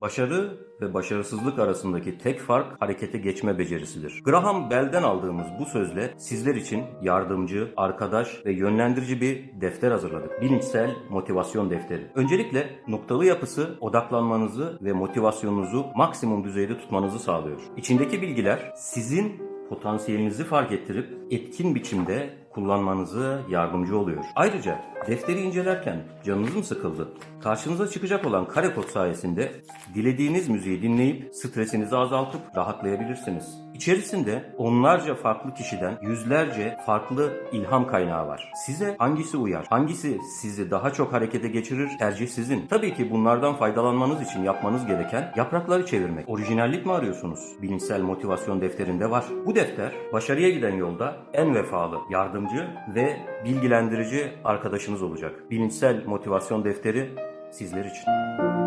Başarı ve başarısızlık arasındaki tek fark harekete geçme becerisidir. Graham Bell'den aldığımız bu sözle sizler için yardımcı, arkadaş ve yönlendirici bir defter hazırladık. Bilinçsel motivasyon defteri. Öncelikle noktalı yapısı odaklanmanızı ve motivasyonunuzu maksimum düzeyde tutmanızı sağlıyor. İçindeki bilgiler sizin potansiyelinizi fark ettirip etkin biçimde kullanmanızı yardımcı oluyor. Ayrıca defteri incelerken canınız mı sıkıldı? Karşınıza çıkacak olan kare kod sayesinde dilediğiniz müziği dinleyip stresinizi azaltıp rahatlayabilirsiniz. İçerisinde onlarca farklı kişiden yüzlerce farklı ilham kaynağı var. Size hangisi uyar? Hangisi sizi daha çok harekete geçirir? Tercih sizin. Tabii ki bunlardan faydalanmanız için yapmanız gereken yaprakları çevirmek. Orijinallik mi arıyorsunuz? Bilinçsel motivasyon defterinde var. Bu defter başarıya giden yolda en vefalı, yardımcı ve bilgilendirici arkadaşınız olacak. Bilinçsel motivasyon defteri sizler için.